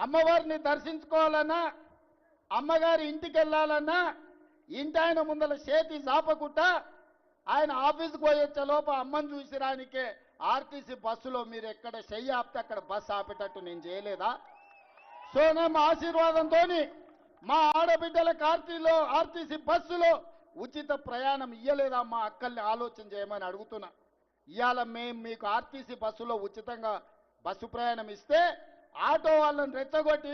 అమ్మవారిని దర్శించుకోవాలన్నా అమ్మగారి ఇంటికి వెళ్ళాలన్నా ఇంటి ఆయన ముందల చేతి చాపకుట్ట ఆయన ఆఫీస్కి పోయొచ్చే లోప అమ్మని చూసిరానికే ఆర్టీసీ బస్సులో మీరు ఎక్కడ చెయ్యి ఆపితే అక్కడ బస్సు ఆపేటట్టు నేను చేయలేదా? సోనం ఆశీర్వాదంతో మా ఆడబిడ్డల కార్తీలో ఆర్టీసీ బస్సులో ఉచిత ప్రయాణం ఇయ్యలేదా? మా అక్కల్ని ఆలోచన చేయమని అడుగుతున్నా. ఇవాళ మేము మీకు ఆర్టీసీ బస్సులో ఉచితంగా బస్సు ప్రయాణం ఇస్తే ఆటో వాళ్ళని రెచ్చగొట్టి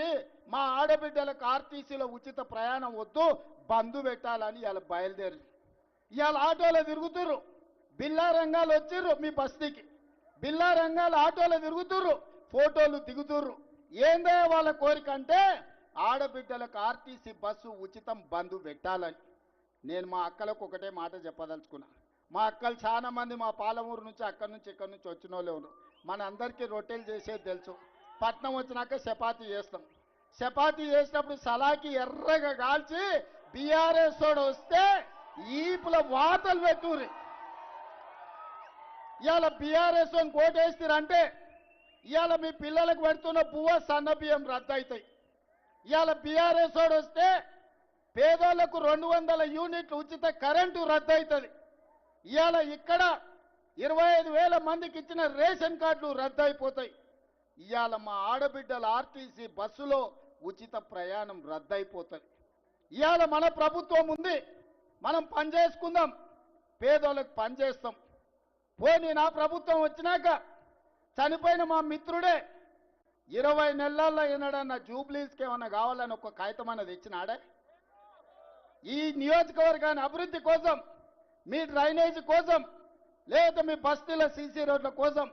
మా ఆడబిడ్డలకు ఆర్టీసీలో ఉచిత ప్రయాణం వద్దు బంధు పెట్టాలని ఇవాళ బయలుదేరి ఇవాళ ఆటోలో తిరుగుతుర్రు. బిల్లా రంగాలు వచ్చిర్రు మీ బస్తీకి. బిల్లా రంగాలు ఆటోలో తిరుగుతుర్రు ఫోటోలు దిగుతుర్రు. ఏందో వాళ్ళ కోరిక అంటే ఆడబిడ్డలకు ఆర్టీసీ బస్సు ఉచితం బంధు పెట్టాలని. నేను మా అక్కలకు ఒకటే మాట చెప్పదలుచుకున్నా. మా అక్కలు చాలా మంది మా పాలమూరు నుంచి అక్కడి నుంచి ఇక్కడి నుంచి వచ్చిన వాళ్ళు మన అందరికీ రొట్టెలు చేసేది తెలుసు. పట్నం వచ్చినాక చపాతి చేస్తాం. చపాతి చేసినప్పుడు సలాకి ఎర్రగా కాల్చి బీఆర్ఎస్ తోడు వస్తే ఈపుల వాతలు పెట్టుర్రి. ఇవాళ బీఆర్ఎస్ కోటేస్తారంటే ఇవాళ మీ పిల్లలకు పెడుతున్న పువ్వ సన్న బియ్యం రద్దు అవుతాయి ఇవాళ బీఆర్ఎస్ వాడు వస్తే పేదోళ్ళకు రెండు వందల యూనిట్లు ఉచిత కరెంటు రద్దు అవుతుంది ఇవాళ ఇక్కడ ఇరవై ఐదు వేల మందికి ఇచ్చిన రేషన్ కార్డులు రద్దు అయిపోతాయి ఇవాళ మా ఆడబిడ్డల ఆర్టీసీ బస్సులో ఉచిత ప్రయాణం రద్దయిపోతుంది. ఇవాళ మన ప్రభుత్వం ఉంది మనం పని చేసుకుందాం పేదోళ్ళకి పని చేస్తాం. పోనీ నా ప్రభుత్వం వచ్చినాక చనిపోయిన మా మిత్రుడే ఇరవై నెలల్లో ఏనాడన్న జూబ్లీస్కి ఏమన్నా కావాలని ఒక కాగితం అన్నది ఇచ్చినాడే ఈ నియోజకవర్గాన్ని అభివృద్ధి కోసం మీ డ్రైనేజ్ కోసం లేదా మీ బస్తీల సీసీ రోడ్ల కోసం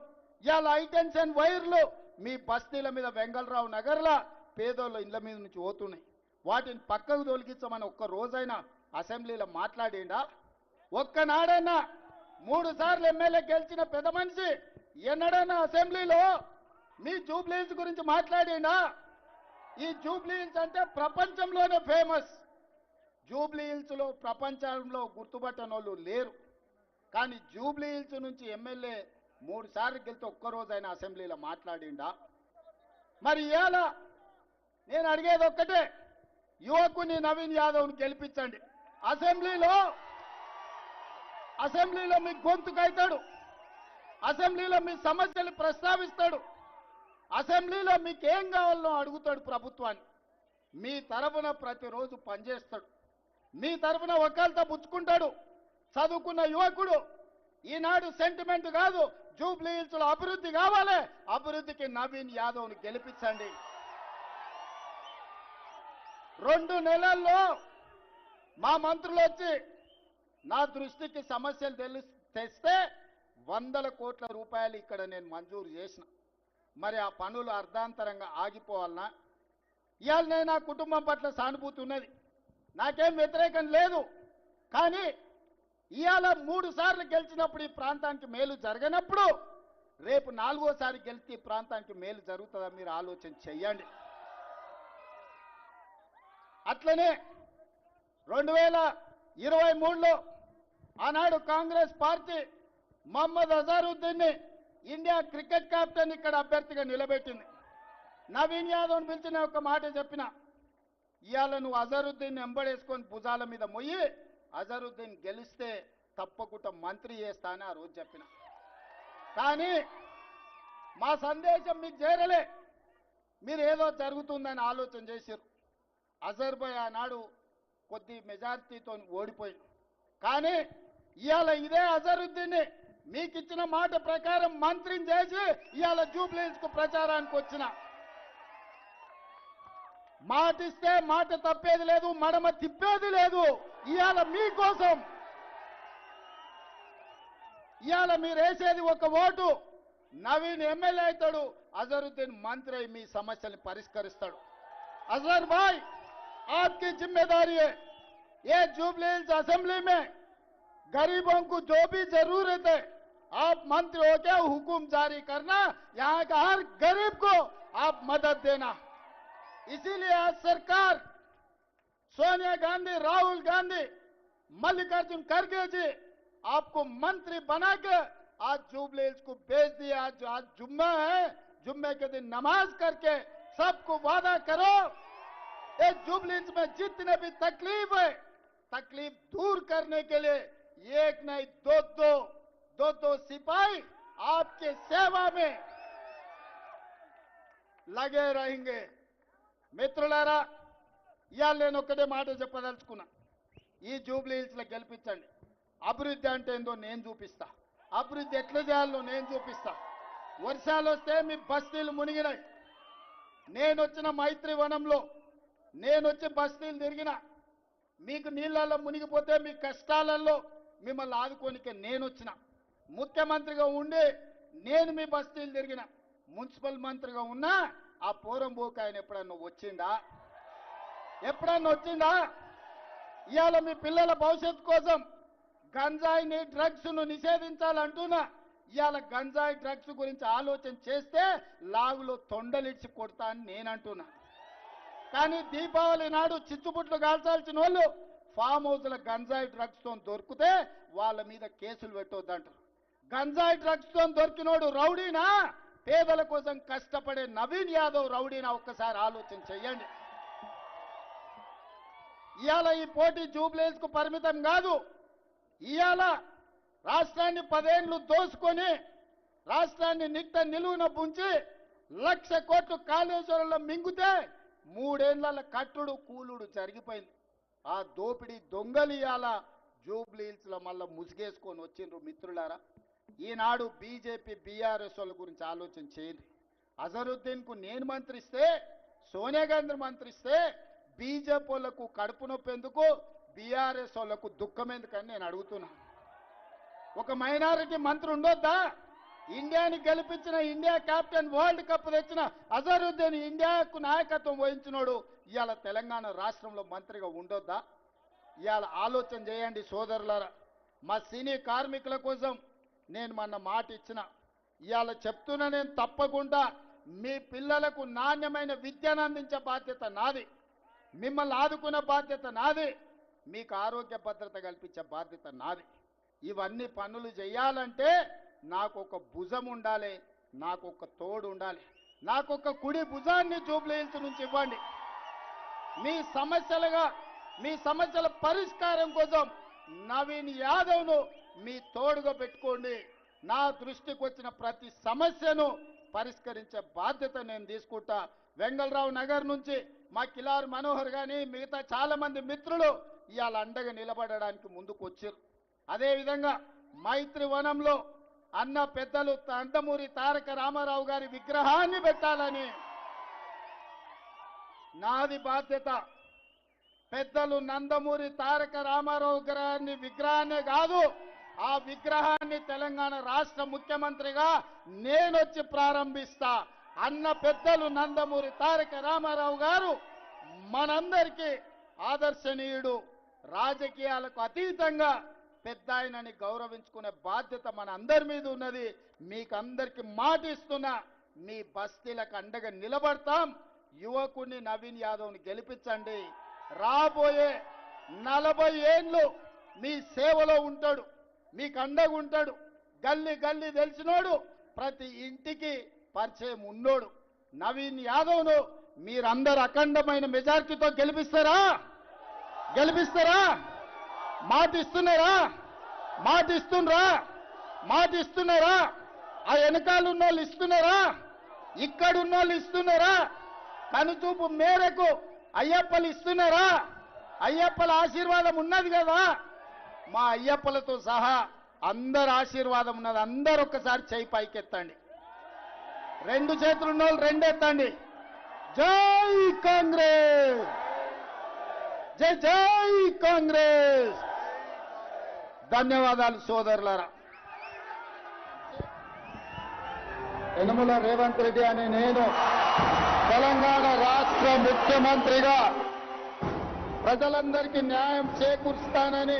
ఇవాళ హైటెన్షన్ వైర్లు మీ బస్తీల మీద వెంగళరావు నగర్లా పేదోళ్ళ ఇళ్ళ మీద నుంచి పోతున్నాయి. వాటిని పక్కకు తొలగించమని ఒక్క రోజైనా అసెంబ్లీలో మాట్లాడిండా? ఒక్కనాడైనా మూడు సార్లు ఎమ్మెల్యే గెలిచిన పెద్ద మనిషి ఎన్నడైనా అసెంబ్లీలో మీ జూబ్లీన్స్ గురించి మాట్లాడిండా? ఈ జూబ్లీహిల్స్ అంటే ప్రపంచంలోనే ఫేమస్. జూబ్లీహిల్స్లో ప్రపంచంలో గుర్తుపట్టని వాళ్ళు లేరు. కానీ జూబ్లీ హిల్స్ నుంచి ఎమ్మెల్యే మూడు సార్లు గెలితే ఒక్కరోజైనా అసెంబ్లీలో మాట్లాడిండా? మరి ఇవాళ నేను అడిగేది ఒక్కటే యువకుని నవీన్ యాదవ్ని గెలిపించండి. అసెంబ్లీలో అసెంబ్లీలో మీ గొంతుకైతాడు. అసెంబ్లీలో మీ సమస్యలు ప్రస్తావిస్తాడు. అసెంబ్లీలో మీకు ఏం కావాలో అడుగుతాడు ప్రభుత్వాన్ని. మీ తరఫున ప్రతిరోజు పనిచేస్తాడు. మీ తరఫున ఒకళ్ళతో పుచ్చుకుంటాడు. చదువుకున్న యువకుడు ఈనాడు సెంటిమెంట్ కాదు. జూబ్లీ హిల్స్లో అభివృద్ధి కావాలి. అభివృద్ధికి నవీన్ యాదవ్ని గెలిపించండి. రెండు నెలల్లో మా మంత్రులు వచ్చి నా దృష్టికి సమస్యలు తెలి తెస్తే వందల కోట్ల రూపాయలు ఇక్కడ నేను మంజూరు చేసిన. మరి ఆ పనులు అర్ధాంతరంగా ఆగిపోవాలనా? ఇవాళ నేను నా కుటుంబం పట్ల సానుభూతి ఉన్నది. నాకేం వ్యతిరేకం లేదు. కానీ ఇవాళ మూడు సార్లు గెలిచినప్పుడు ఈ ప్రాంతానికి మేలు జరగనప్పుడు రేపు నాలుగోసారి గెలిస్తే ఈ ప్రాంతానికి మేలు జరుగుతుందా మీరు ఆలోచన చెయ్యండి అట్లనే రెండు వేల ఇరవై మూడులో ఆనాడు కాంగ్రెస్ పార్టీ మహమ్మద్ అజారుద్దీన్ని ఇండియా క్రికెట్ కెప్టెన్ ఇక్కడ అభ్యర్థిగా నిలబెట్టింది. నవీన్ యాదవ్ని పిలిచిన ఒక మాట చెప్పిన ఇవాళ నువ్వు అజరుద్దీన్ ఎంబడేసుకొని భుజాల మీద మొయ్యి అజరుద్దీన్ గెలిస్తే తప్పకుండా మంత్రి చేస్తా అని ఆ రోజు చెప్పిన. కానీ మా సందేశం మీకు చేరలే. మీరు ఏదో జరుగుతుందని ఆలోచన చేశారు అజర్బై ఆనాడు కొద్ది మెజారిటీతో ఓడిపోయి. కానీ ఇవాళ ఇదే అజరుద్దీన్ని మీకు ఇచ్చిన మాట ప్రకారం మంత్రిని చేసి ఇవాళ జూబ్లీస్కు ప్రచారానికి వచ్చిన. మాట ఇస్తే మాట తప్పేది లేదు మడమ తిప్పేది లేదు ఇవాళ మీకోసం ఇవాళ మీరు వేసేది ఒక ఓటు నవీన్ ఎమ్మెల్యే అవుతాడు అజరుద్దీన్ మంత్రి అయి మీ సమస్యల్ని పరిష్కరిస్తాడు अजहर भाई आपकी जिम्मेदारी है ये जुबली हिल्स असेंबली में गरीबों को जो भी जरूरत है आप मंत्री हो के हुकुम जारी करना यहाँ का हर गरीब को आप मदद देना इसीलिए आज सरकार सोनिया गांधी, राहुल गांधी, मल्लिकार्जुन खड़गे जी आपको मंत्री बना के आज जुबले को भेज दिया आज आज जुम्मा है, जुम्मे के दिन नमाज़ करके सबको वादा करो। ये जुबली में जितने भी तकलीफ़ है, तकलीफ़ दूर करने के लिए एक नहीं दो दो दो दो सिपाही आपके सेवा में लगे रहेंगे। మిత్రులారా ఇవాళ నేను ఒక్కటే మాట చెప్పదలుచుకున్నా. ఈ జూబ్లీ హిల్స్లో గెలిపించండి. అభివృద్ధి అంటే ఏందో నేను చూపిస్తా. అభివృద్ధి ఎట్లా చేయాలో నేను చూపిస్తా. వర్షాలు వస్తే మీ బస్తీలు మునిగినాయి. నేను వచ్చిన మైత్రి వనంలో నేను వచ్చి బస్తీలు తిరిగిన మీకు నీళ్ళల్లో మునిగిపోతే మీ కష్టాలలో మిమ్మల్ని ఆదుకోనికే నేను వచ్చిన. ముఖ్యమంత్రిగా ఉండి నేను మీ బస్తీలు తిరిగిన. మున్సిపల్ మంత్రిగా ఉన్నా ఆ పూరం పోక ఆయన ఎప్పుడన్నా వచ్చిండా? ఎప్పుడన్నా వచ్చిందా ఇవాళ మీ పిల్లల భవిష్యత్తు కోసం గంజాయిని డ్రగ్స్ను నిషేధించాలంటున్నా. ఇవాళ గంజాయి డ్రగ్స్ గురించి ఆలోచన చేస్తే లాగులో తొండలిడిచి కొడతా అని నేను అంటున్నా కానీ దీపావళి నాడు చిచ్చుబుట్లు కాల్చాల్సిన వాళ్ళు ఫామ్ హౌస్ల గంజాయి డ్రగ్స్తో దొరికితే వాళ్ళ మీద కేసులు పెట్టొద్దంటారు. గంజాయి డ్రగ్స్తో దొరికినోడు రౌడీనా? పేదల కోసం కష్టపడే నవీన్ యాదవ్ రౌడీని ఒక్కసారి ఆలోచన చేయండి ఇవాళ ఈ పోటీ జూబ్లీస్కు పరిమితం కాదు. ఇవాళ రాష్ట్రాన్ని పదేండ్లు దోసుకొని రాష్ట్రాన్ని నిట్ట నిలువున పుంచి లక్ష కోట్లు కాళేశ్వరంలో మింగితే మూడేళ్ళ కట్టుడు కూలుడు జరిగిపోయింది. ఆ దోపిడీ దొంగలు ఇవాళ జూబ్లీహిల్స్లో మళ్ళీ ముసుగేసుకొని వచ్చిండ్రు మిత్రులారా. ఈనాడు బీజేపీ బీఆర్ఎస్ వాళ్ళ గురించి ఆలోచన చేయండి. అజరుద్దీన్కు నేను మంత్రిస్తే సోనియా గాంధీ మంత్రిస్తే బీజేపీ వాళ్ళకు కడుపు నొప్పి ఎందుకు బీఆర్ఎస్ వాళ్ళకు దుఃఖం ఎందుకని నేను అడుగుతున్నా. ఒక మైనారిటీ మంత్రి ఉండొద్దా? ఇండియాని గెలిపించిన ఇండియా కెప్టెన్ వరల్డ్ కప్ తెచ్చిన అజరుద్దీన్ ఇండియాకు నాయకత్వం వహించినోడు ఇవాళ తెలంగాణ రాష్ట్రంలో మంత్రిగా ఉండొద్దా? ఇవాళ ఆలోచన చేయండి సోదరులారా. మా సినీ కార్మికుల కోసం నేను మొన్న మాట ఇచ్చిన. ఇవాళ చెప్తున్నా నేను తప్పకుండా మీ పిల్లలకు నాణ్యమైన విద్యను అందించే బాధ్యత నాది. మిమ్మల్ని ఆదుకునే బాధ్యత నాది. మీకు ఆరోగ్య భద్రత కల్పించే బాధ్యత నాది. ఇవన్నీ పనులు చేయాలంటే నాకు ఒక భుజం ఉండాలి నాకు ఒక తోడు ఉండాలి. నాకు ఒక కుడి భుజాన్ని జూబ్లీ హిల్స్ నుంచి ఇవ్వండి. మీ సమస్యలుగా మీ సమస్యల పరిష్కారం కోసం నవీన్ యాదవ్ను మీ తోడుగా పెట్టుకోండి. నా దృష్టికి వచ్చిన ప్రతి సమస్యను పరిష్కరించే బాధ్యత నేను తీసుకుంటా. వెంగళరావు నగర్ నుంచి మా కిలారు మనోహర్ కానీ మిగతా చాలా మంది మిత్రులు ఇవాళ అండగా నిలబడడానికి ముందుకు వచ్చారు అదేవిధంగా మైత్రి వనంలో అన్న పెద్దలు తండమూరి తారక రామారావు గారి విగ్రహాన్ని పెట్టాలని నాది బాధ్యత. పెద్దలు నందమూరి తారక రామారావు గారిని విగ్రహాన్ని కాదు ఆ విగ్రహాన్ని తెలంగాణ రాష్ట్ర ముఖ్యమంత్రిగా నేనొచ్చి ప్రారంభిస్తా. అన్న పెద్దలు నందమూరి తారక రామారావు గారు మనందరికీ ఆదర్శనీయుడు. రాజకీయాలకు అతీతంగా పెద్ద ఆయనని గౌరవించుకునే బాధ్యత మన అందరి మీద ఉన్నది. మీకందరికి మాటిస్తున్నా మీ బస్తీలకు అండగా నిలబడతాం. యువకుడిని నవీన్ యాదవ్ని గెలిపించండి. రాబోయే నలభై ఏండ్లు మీ సేవలో ఉంటాడు. మీకు అండగా ఉంటాడు గల్లీ గల్లీ తెలిసినోడు ప్రతి ఇంటికి పరిచయం ఉన్నోడు. నవీన్ యాదవ్ను మీరందరు అఖండమైన మెజార్టీతో గెలిపిస్తారా? గెలిపిస్తారా? మాటిస్తున్నారా? మాటిస్తుండ్రా? మాటిస్తున్నారా? ఆ వెనకాల ఉన్న వాళ్ళు ఇస్తున్నారా? ఇక్కడ ఉన్న వాళ్ళు ఇస్తున్నారా? కనుచూపు మేరకు అయ్యప్పలు ఇస్తున్నారా? అయ్యప్పల ఆశీర్వాదం ఉన్నది కదా? మా అయ్యప్పలతో సహా అందరు ఆశీర్వాదం ఉన్నది. అందరు ఒక్కసారి చేయి పైకెత్తండి రెండు చేతులు ఉన్న వాళ్ళు రెండెత్తండి జై కాంగ్రెస్! జై జై కాంగ్రెస్! ధన్యవాదాలు సోదరులారా. యనమల రేవంత్ రెడ్డి అనే నేను తెలంగాణ రాష్ట్ర ముఖ్యమంత్రిగా ప్రజలందరికీ న్యాయం చేకూరుస్తానని